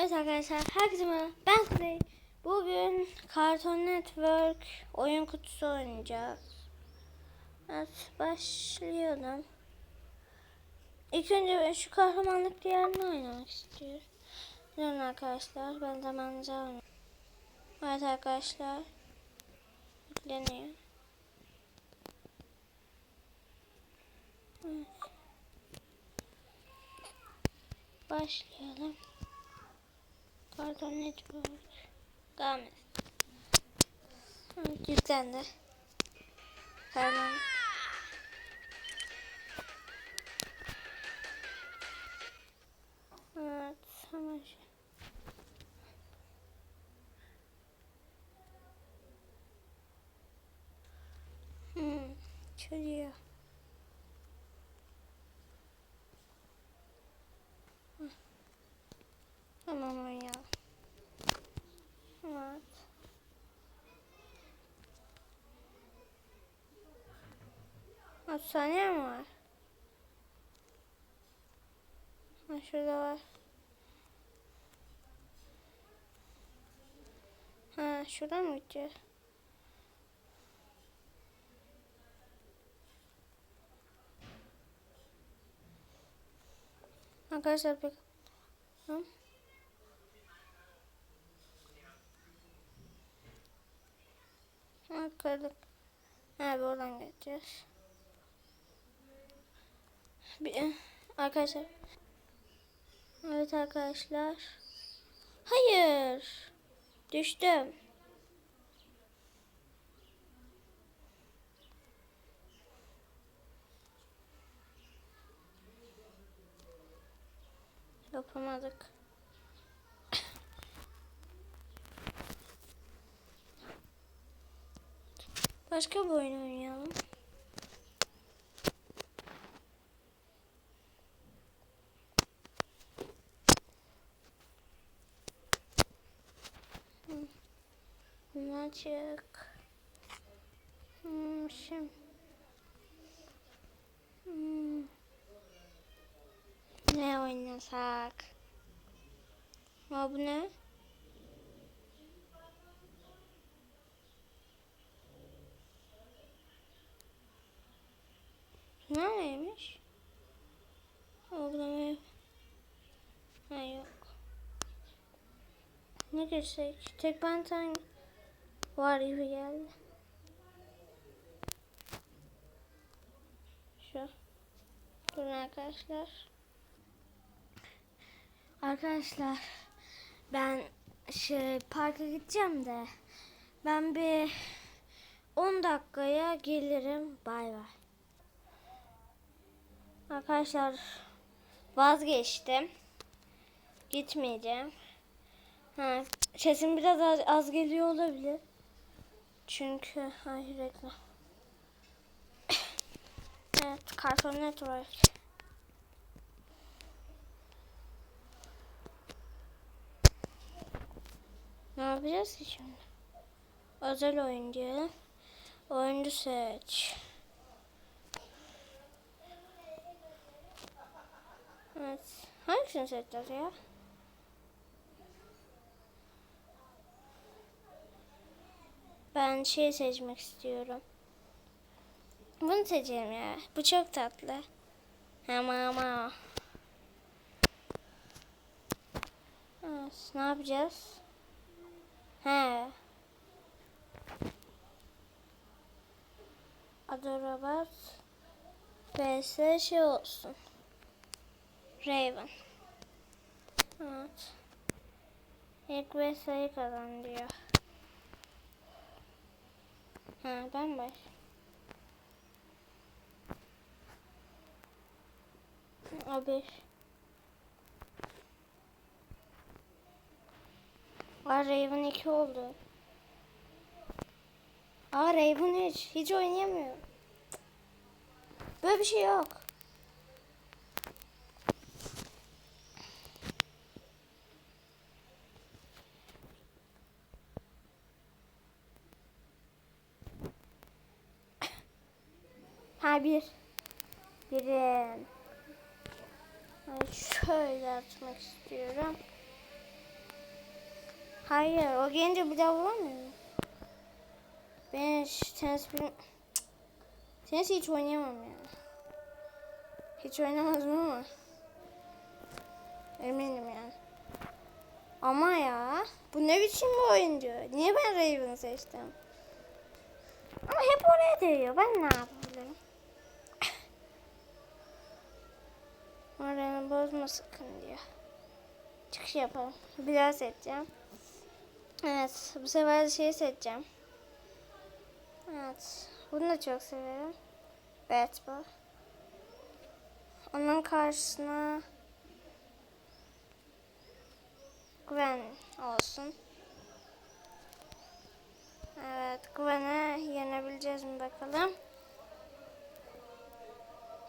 Evet arkadaşlar herkese merhaba. Ben Kuzey. Bugün Cartoon Network oyun kutusu oynayacağız. Evet başlayalım. İlk önce ben şu kahramanlık diğerini oynamak istiyorum. Durun arkadaşlar ben zamanınıza oynayayım. Evet arkadaşlar. Yükleniyor. Evet. Başlayalım. Cartoon Network. Games. Evet, yüklendi. Hemen. Evet, hemen şey. Hmm, çözüyor. Hı. Tamam oynayalım. Evet. Saniye mi var? Ha, şurada var. Ha, şuradan mı gideceğiz? Arkadaşlar pek... Hı? Kırdık. Ha, buradan geçeceğiz. Bir, arkadaşlar. Evet arkadaşlar. Hayır. Düştüm. Yapamadık. Başka bir oyun oynayalım. Bundan çık. Hmm, şimdi. Hmm. Ne oynasak? Ha bu ne? Nereymiş? Uygulama Ha yok. Ne girsek? Tek benten var gibi geldi. Şu. Durun arkadaşlar. Arkadaşlar ben şey parka gideceğim de ben bir 10 dakikaya gelirim. Bay bay. Arkadaşlar vazgeçtim. Gitmeyeceğim. Ha, sesim biraz az, az geliyor olabilir. Çünkü ay reklam. evet, Cartoon Network. Ne yapacağız ki şimdi? Özel oyuncu. Oyuncu seç. Evet. Hangisini seçeceğiz ya? Ben şey seçmek istiyorum. Bunu seçelim ya. Bu çok tatlı. Ama ama. Ne yapacağız? He. Adorabat. vs şey olsun. Raven. Evet. İlk ve sayı kazan diyor. Ha ben. O bir. Aa Raven 2 oldu. Aa Raven 3. Hiç oynayamıyor. Böyle bir şey yok. Ha bir. Birim. Ay, şöyle atmak istiyorum. Hayır o gelince bir daha vuramıyor? Ben hiç tenis bil... Tenis hiç oynayamam ya. Hiç oynamazdım ama. Eminim yani. Ama ya bu ne biçim bir oyuncu? Niye ben Raven'ı seçtim? Ama hep oraya değiyor. Ben ne yapabilirim? Moralini bozma sakın diyor. Çıkış yapalım. Bir daha seçeceğim. Evet. Bu sefer şeyi seçeceğim. Evet. Bunu da çok severim. Baseball. Onun karşısına Gwen olsun. Evet, Gwen'e yenebileceğiz mi bakalım.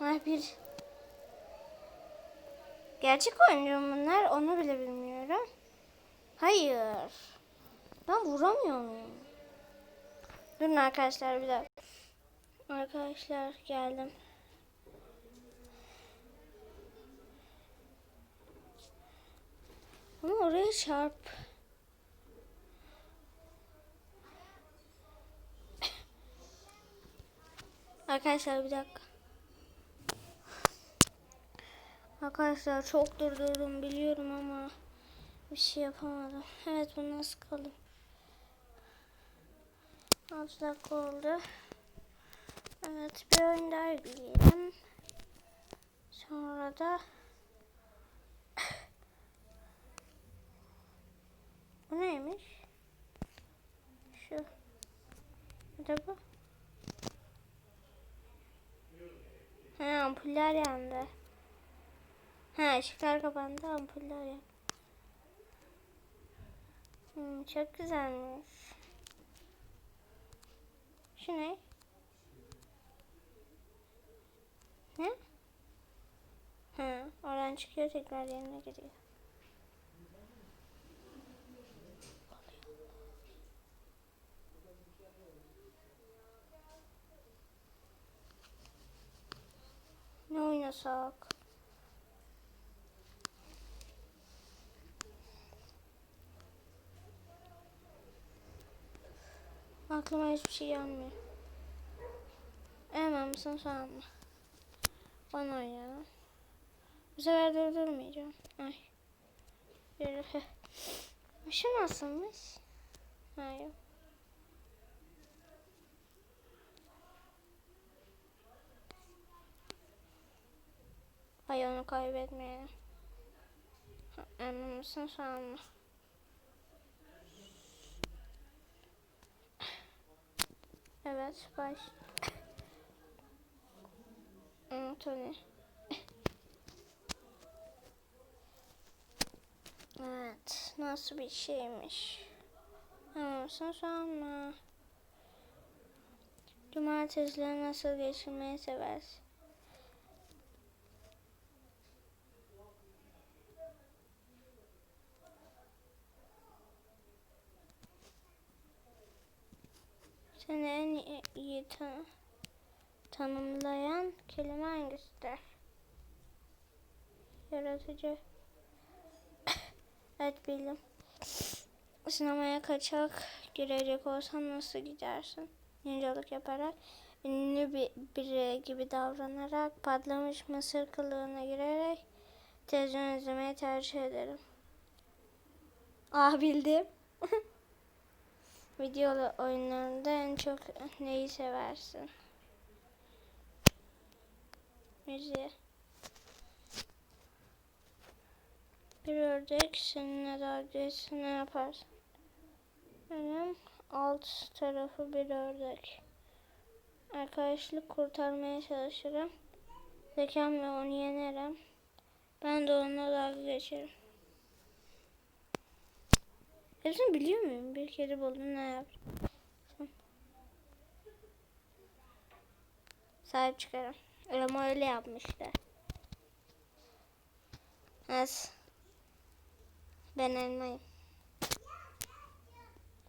Ah bir Gerçek oyuncu bunlar onu bile bilmiyorum. Hayır. Ben vuramıyor muyum? Durun arkadaşlar bir dakika. Arkadaşlar geldim. Ama oraya çarp. Arkadaşlar bir dakika. Arkadaşlar çok durdurdum biliyorum ama bir şey yapamadım. Evet bunu nasıl kalın? 6 dakika oldu. Evet bir oyun daha yükleyelim. Sonra da Bu neymiş? Şu. Bir de bu. Ha ampuller yandı. Ha ışıklar kapandı ampuller yandı. Hmm, çok güzelmiş. Şu ne? Ne? Ha, oradan çıkıyor tekrar yerine giriyor. Ne oynasak? Aklıma hiçbir şey gelmiyor. Hemen misin sonra mı? Bana oynayalım. Bu sefer durdurmayacağım. Ay. Yürü. Şu nasılmış? Hayır. Hayır onu kaybetmeyelim. Emin misin sonra mı? Evet baş. Anthony. Evet nasıl bir şeymiş? Sonra mı? Cumartesileri nasıl geçirmeyi seversin? Seni en iyi- tan- tanımlayan kelime hangisidir? Yaratıcı. evet bildim. Sinemaya kaçak girecek olsan nasıl gidersin? Ninjalık yaparak, ünlü bir biri gibi davranarak, patlamış mısır kılığına girerek televizyon izlemeyi tercih ederim. Ah bildim. Video oyunlarında en çok neyi seversin? Müziği. Bir ördek geçse ne yaparsın? Benim alt tarafı bir ördek. Arkadaşlık kurtarmaya çalışırım. Zekamla onu yenerim. Ben de onunla dalga geçerim. Hepsini biliyor muyum? Bir kere buldum ne yap? Sahip çıkarım. Ama öyle yapmışlar. Evet. Ben elmayım.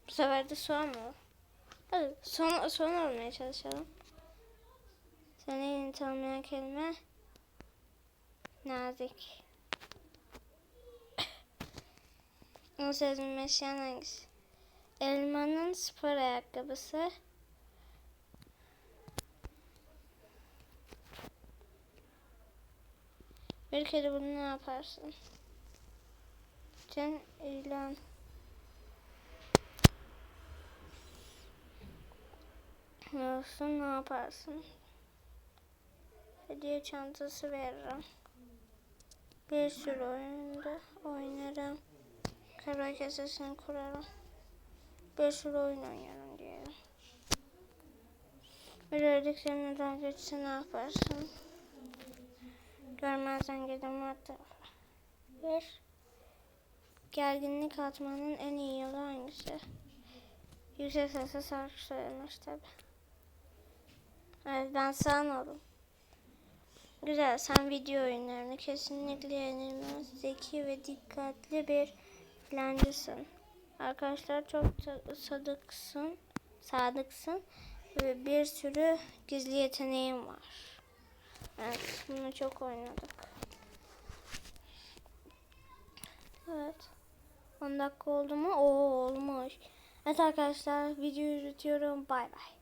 Bu sefer de soğan mı? Hadi son, son olmaya çalışalım. Seni yeni tanımayan kelime nazik. En sevdiğim hangisi? Elmanın spor ayakkabısı. Bir kere bunu ne yaparsın? Sen ilan. Olsun ne yaparsın? Hediye çantası veririm. Bir sürü oyunda oynarım. Kara kesesini kurarım. Bir oyun oynarım diyelim. Bir ördek senin geçse ne yaparsın? Görmezden var tarafa. Bir. Gerginlik atmanın en iyi yolu hangisi? Yüksek sesle şarkı söylemiş tabi. Evet ben olun. Güzel sen video oyunlarını kesinlikle yenilmez, zeki ve dikkatli bir plancısın. Arkadaşlar çok sa- sadıksın, sadıksın ve bir sürü gizli yeteneğin var. Evet bunu çok oynadık. Evet. 10 dakika oldu mu? Oo olmuş. Evet arkadaşlar videoyu yürütüyorum. Bay bay.